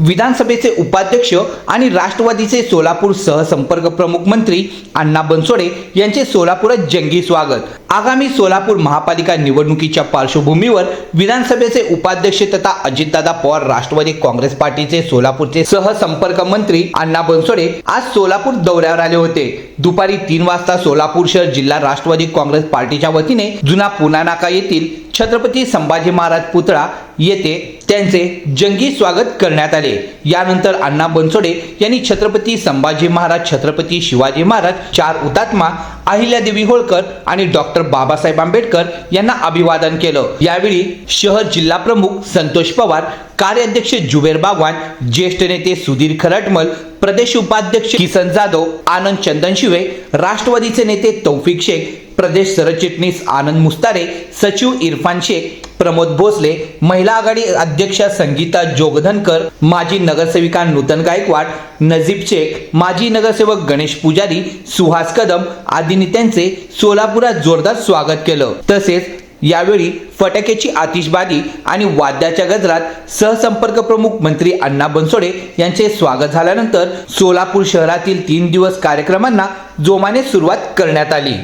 विधानसभेचे उपाध्यक्ष आणि राष्ट्रवादीचे सोलापूर सहसंपर्क प्रमुख मंत्री अण्णा बनसोडे यांचे सोलापुरात जंगी स्वागत. आगामी सोलापूर महापालिका निवडणुकीच्या पार्श्वभूमीवर विधानसभेचे उपाध्यक्ष तथा अजितदादा पवार राष्ट्रवादी काँग्रेस पार्टीचे सोलापूरचे सहसंपर्क मंत्री अण्णा बनसोडे आज सोलापूर दौऱ्यावर आले होते. दुपारी तीन वाजता सोलापूर शहर जिल्हा राष्ट्रवादी काँग्रेस पार्टीच्या वतीने जुना पुना नाका येथील छत्रपती संभाजी महाराज पुतळा येथे त्यांचे जंगी स्वागत करण्यात आले. यानंतर अण्णा बनसोडे यांनी छत्रपती संभाजी महाराज छत्रपती शिवाजी महाराज चार हुतात्मा अहिल्यादेवी होळकर आणि डॉक्टर बाबासाहेब आंबेडकर यांना अभिवादन केलं. यावेळी शहर जिल्हा प्रमुख संतोष पवार कार्याध्यक्ष जुबेर बागवान ज्येष्ठ नेते सुधीर खरटमल प्रदेश उपाध्यक्ष किसन जाधव आनंद चंदनशिवे राष्ट्रवादीचे नेते तौफिक शेख प्रदेश सरचिटणीस आनंद मुस्तारे सचिव इरफान शेख प्रमोद भोसले महिला आघाडी अध्यक्षा संगीता जोगधनकर माजी नगरसेविका नूतन गायकवाड नजीब शेख माजी नगरसेवक गणेश पुजारी सुहास कदम आदी नेत्यांचे सोलापुरात जोरदार स्वागत केलं. तसेच यावेळी फटाक्याची आतिषबाजी आणि वाद्याच्या गजरात सहसंपर्क प्रमुख मंत्री अण्णा बनसोडे यांचे स्वागत झाल्यानंतर सोलापूर शहरातील तीन दिवस कार्यक्रमांना जोमाने सुरुवात करण्यात आली.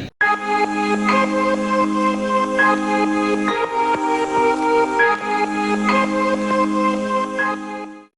Thank you.